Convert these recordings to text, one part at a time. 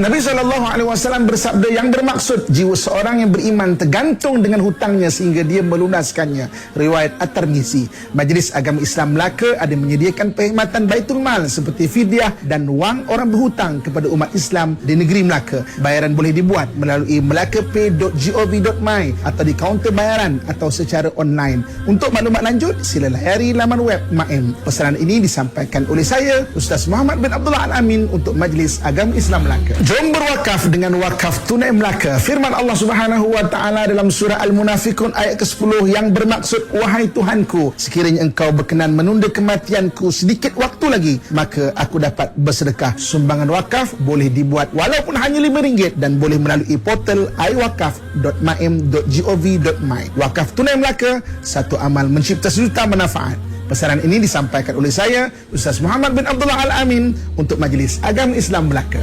Nabi SAW bersabda yang bermaksud jiwa seorang yang beriman tergantung dengan hutangnya sehingga dia melunaskannya. Riwayat At-Tirmizi. Majlis Agama Islam Melaka ada menyediakan perkhidmatan Baitul Mal seperti fidyah dan wang orang berhutang kepada umat Islam di negeri Melaka. Bayaran boleh dibuat melalui melakapay.gov.my atau di kaunter bayaran atau secara online. Untuk maklumat lanjut, sila layari laman web MAM. Pesanan ini disampaikan oleh saya, Ustaz Muhammad bin Abdullah Al-Amin untuk Majlis Agama Islam Melaka. Jom berwakaf dengan wakaf tunai Melaka. Firman Allah Subhanahu wa taala dalam surah Al-Munafikun ayat ke-10 yang bermaksud wahai Tuhanku, sekiranya engkau berkenan menunda kematianku sedikit waktu lagi, maka aku dapat bersedekah. Sumbangan wakaf boleh dibuat walaupun hanya RM5 dan boleh melalui portal iwakaf.maim.gov.my. Wakaf tunai Melaka, satu amal mencipta sejuta manfaat. Pesanan ini disampaikan oleh saya, Ustaz Muhammad bin Abdullah Al-Amin untuk Majlis Agama Islam Melaka.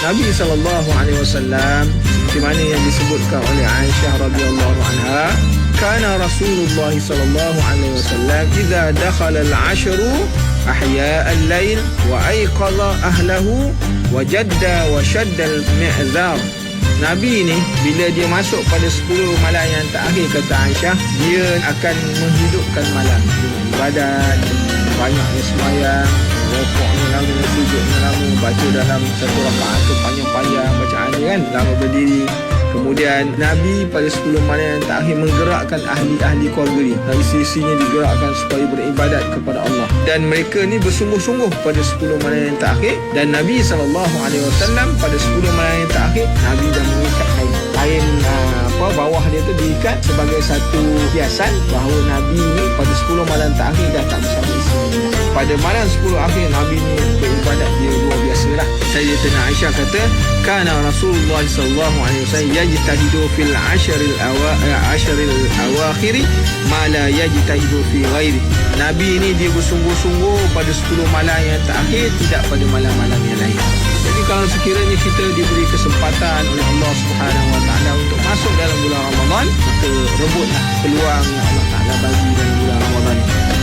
Nabi sallallahu alaihi wasallam seperti mana yang disebutkan oleh Aisyah radhiyallahu anha kana Rasulullah sallallahu alaihi wasallam idza dakhala al-ashru ahya al-lail wa ayqadha ahlahu wa jadda wa shadda al-mi'zar. Nabi ni bila dia masuk pada 10 malam yang terakhir kata Aisyah dia akan menghidupkan malam. Dengan ibadat banyaknya semayang rokoknya lama, sujudnya lama, baca dalam satu rakaat tu panjang-panjang bacaan dia kan, lama berdiri. Kemudian Nabi pada 10 malam yang terakhir menggerakkan ahli-ahli keluarga ni. Dan isteri-isterinya digerakkan supaya beribadat kepada Allah. Dan mereka ni bersungguh-sungguh pada 10 malam yang terakhir. Dan Nabi SAW pada 10 malam yang terakhir, Nabi dah mengikat kain. Kain uh, apa bawah dia tu diikat sebagai satu hiasan bahawa Nabi ni pada 10 malam terakhir dah tak bersama pada malam 10 akhir Nabi ni beribadat dia luar biasa lah. Sayyidatina Aisyah kata kana Rasulullah wasallam yajtahidu fil asharil awa asharil awakhir ma la yajtahidu fi ghairi. Nabi ni dia bersungguh-sungguh pada 10 malam yang terakhir tidak pada malam-malam yang lain. Jadi kalau sekiranya kita diberi kesempatan oleh Allah Subhanahu Wa Taala untuk masuk dalam bulan Ramadan, maka rebutlah peluang yang Allah Taala bagi dalam bulan Ramadan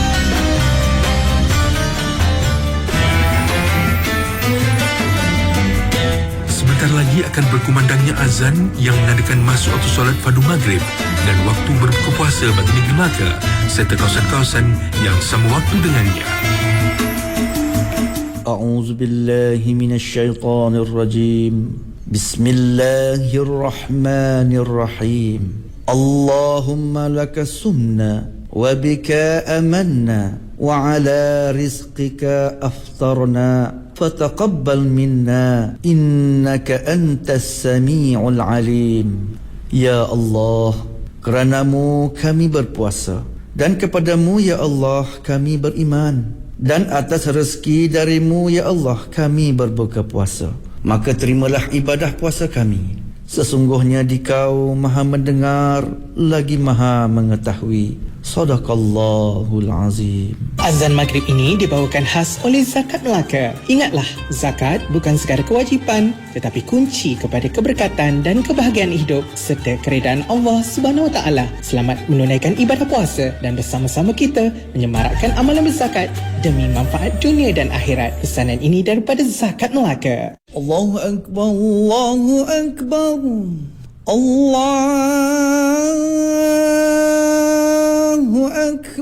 lagi akan berkumandangnya azan yang menandakan masuk waktu solat fardu maghrib dan waktu berbuka puasa bagi negeri Melaka serta kawasan-kawasan yang sama waktu dengannya. أعوذ بالله من الشيطان الرجيم بسم الله الرحمن الرحيم اللهم لك سمنا وبك أمنا وعلى رزقك أفطرنا فتقبل منا إنك أنت السميع العليم يا الله keranamu kami berpuasa dan kepadamu ya Allah kami beriman dan atas rezeki darimu ya Allah kami berbuka puasa maka terimalah ibadah puasa kami sesungguhnya dikau maha mendengar lagi maha mengetahui sadaqallahul azim Azan maghrib ini dibawakan khas oleh Zakat Melaka. Ingatlah, zakat bukan sekadar kewajipan tetapi kunci kepada keberkatan dan kebahagiaan hidup serta keredaan Allah Subhanahu Wa Taala. Selamat menunaikan ibadah puasa dan bersama-sama kita menyemarakkan amalan berzakat demi manfaat dunia dan akhirat. Pesanan ini daripada Zakat Melaka. Allahu akbar Allahu akbar Allahu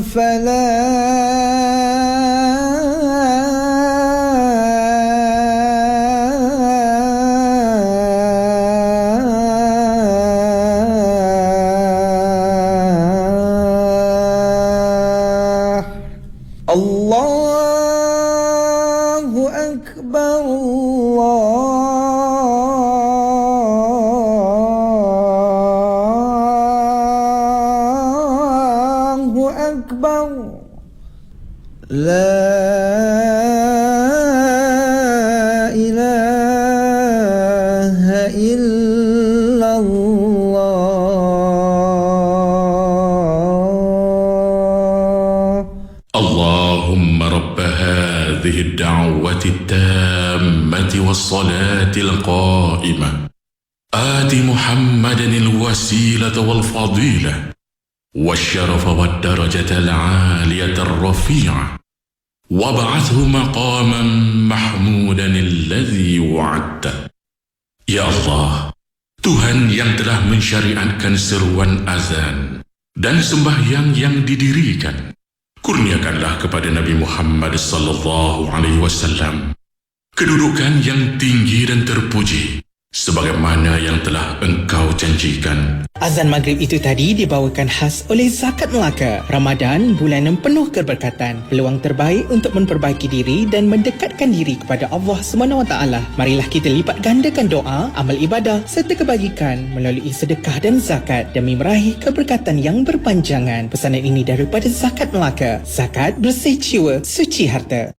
على أكبر لا إله إلا الله. اللهم رب هذه الدعوة التامة والصلاة القائمة. آت محمدا الوسيلة والفضيلة. والشرف والدرجة العالية الرفيعة وابعثه مقاما محمودا الذي وعدته Ya Allah, Tuhan yang telah mensyariatkan seruan azan dan sembahyang yang didirikan, kurniakanlah kepada Nabi Muhammad sallallahu alaihi wasallam kedudukan yang tinggi dan terpuji sebagaimana yang telah engkau janjikan. Azan maghrib itu tadi dibawakan khas oleh Zakat Melaka. Ramadan, bulan yang penuh keberkatan. Peluang terbaik untuk memperbaiki diri dan mendekatkan diri kepada Allah SWT. Marilah kita lipat gandakan doa, amal ibadah serta kebajikan melalui sedekah dan zakat demi meraih keberkatan yang berpanjangan. Pesanan ini daripada Zakat Melaka. Zakat bersih jiwa, suci harta.